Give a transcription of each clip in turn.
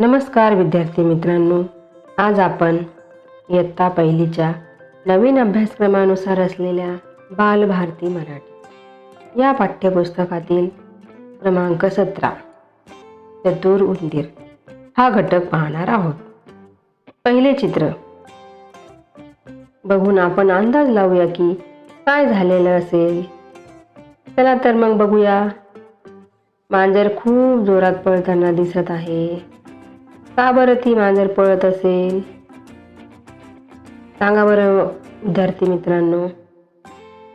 नमस्कार विद्यार्थी मित्रांनो. आज आपण इयत्ता पहिलीच्या नवीन अभ्यासक्रमानुसार असलेल्या बालभारती मराठी या पाठ्यपुस्तकातील क्रमांक सतरा चतुर उंदीर. हा घटक पाहणार आहोत. पहिले चित्र. बघून आपण अंदाज लावूया की काय झालेलं असेल. चला तर मग बघूया. मांजर खूप जोरात पळताना दिसत आहे. का बरं ती मांजर पळत असेल? सांगा बरं विद्यार्थी मित्रांनो.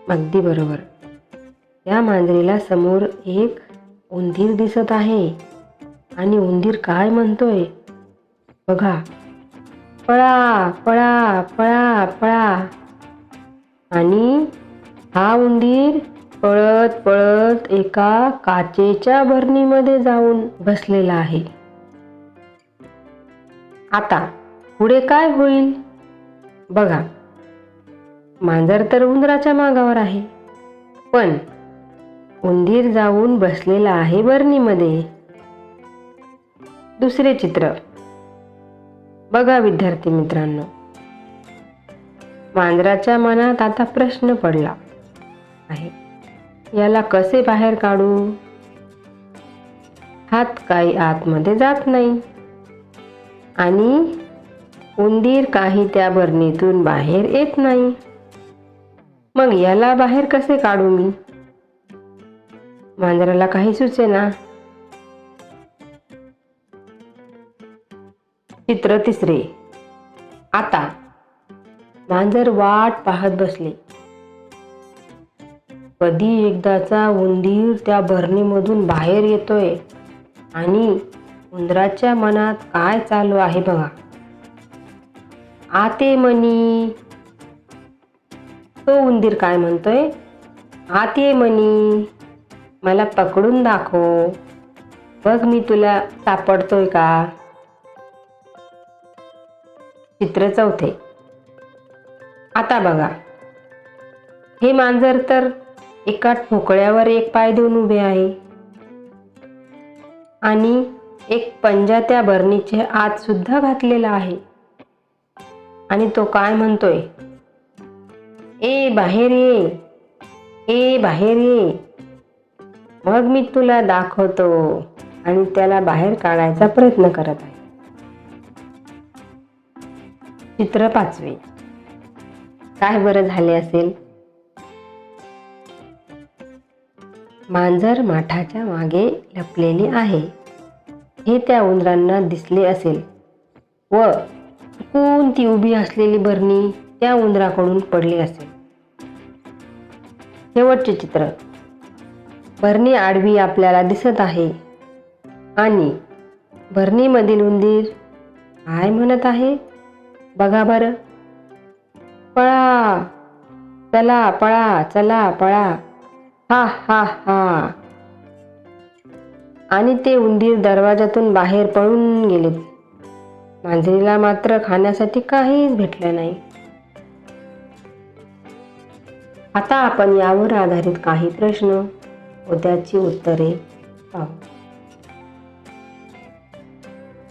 अगदी बरोबर. त्या मांजरीला समोर एक उंदीर दिसत आहे. आणि उंदीर काय म्हणतोय? बघा. पळा पळा पळा पळा. आणि हा उंदीर पळत पळत एका काचेच्या भरणीमध्ये जाऊन बसलेला आहे. आता पुढे काय होईल? बघा. मांजर तर उंदराच्या मागावर आहे. पण उंदीर जाऊन बसलेला आहे बरणीमध्ये दुसरे चित्र. बघा विद्यार्थी मित्रांनो. मांजराच्या मनात आता प्रश्न पडला आहे. याला कसे बाहेर काढू? हात काही आतमध्ये जात नाही. आणि उंदीर काही त्या बरणीतून बाहेर येत नाही. मग याला बाहेर कसे काढू मी? मांजराला काही सुचेना. चित्र तिसरे. आता. मांजर वाट पाहत बसले. कधी एकदाचा उंदीर त्या भरणीमधून बाहेर येतोय आणि उंदराच्या मनात काय चालू आहे बघा. आते मनी. तो उंदीर काय म्हणतोय? आते मनी. मला पकडून दाखव. बघ मी तुला सापडतोय का? चित्र चौथे. आता बघा. हे मांजर तर एका ठोकळ्यावर एक पाय देऊन उभे आहे. आणि एक पंजा त्या बरणीचे आत सुद्धा घातलेला आहे. आणि तो काय म्हणतोय? ए बाहेर ये. ए बाहेर ये. मग मी तुला दाखवतो. आणि त्याला बाहेर काढायचा प्रयत्न करत आहे. चित्र पाचवे. काय बरं झाले असेल? मांजर माठाच्या मागे लपलेली आहे. हे त्या उंदरांना दिसले असेल. व चुकून ती उभी असलेली बरणी त्या उंदराकडून पडली असेल. शेवटचे चित्र. भरणी आडवी आपल्याला दिसत आहे. आणि भरणीमधील उंदीर काय म्हणत आहे? बघा बरं. पळा. चला पळा चला पळा. हा हा हा. आणि ते उंदीर दरवाजातून बाहेर पळून गेलेत मांजरीला मात्र खाण्यासाठी काहीच भेटलं नाही. आता आपण यावर आधारित काही प्रश्न व त्याची उत्तरे पाहू.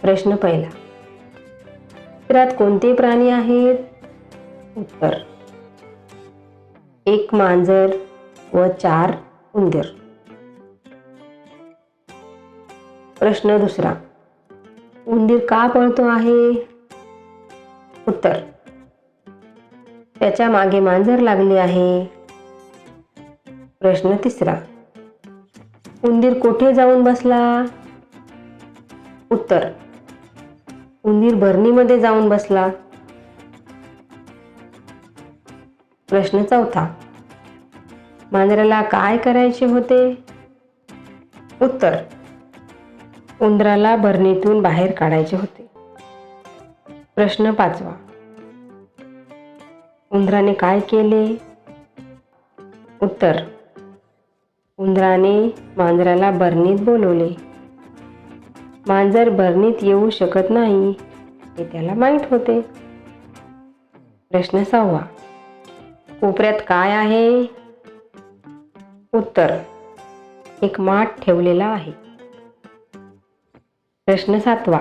प्रश्न पहिला. चित्रात कोणते प्राणी आहेत? उत्तर. एक मांजर व चार उंदीर. प्रश्न दुसरा. उंदीर का पळतो आहे? उत्तर. त्याच्यामागे मांजर लागली आहे. प्रश्न तिसरा. उंदीर कोठे जाऊन बसला? उत्तर. उंदीर भरणीमध्ये जाऊन बसला. प्रश्न चौथा. मांजराला काय करायचे होते? उत्तर. उंदराला भरणीतून बाहेर काढायचे होते. प्रश्न पाचवा. उंदराने काय केले? उत्तर. उंदराने मांजराला बरणीत बोलवले. मांजर बरणीत येऊ शकत नाही हे त्याला माहीत होते. प्रश्न सहावा. कोपऱ्यात काय आहे? उत्तर. एक माठ ठेवलेला आहे. प्रश्न सातवा.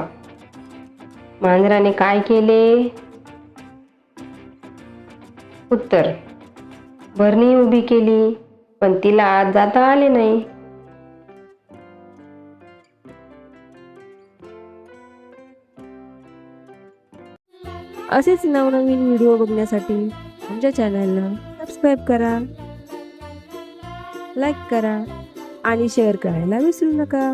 मांजराने काय केले? उत्तर भरणी उभी केली पण तिला आत जाता आले नाही. असेच नवनवीन व्हिडिओ बघण्यासाठी आमच्या चॅनलला सबस्क्राईब करा लाईक करा आणि शेअर करायला विसरू नका.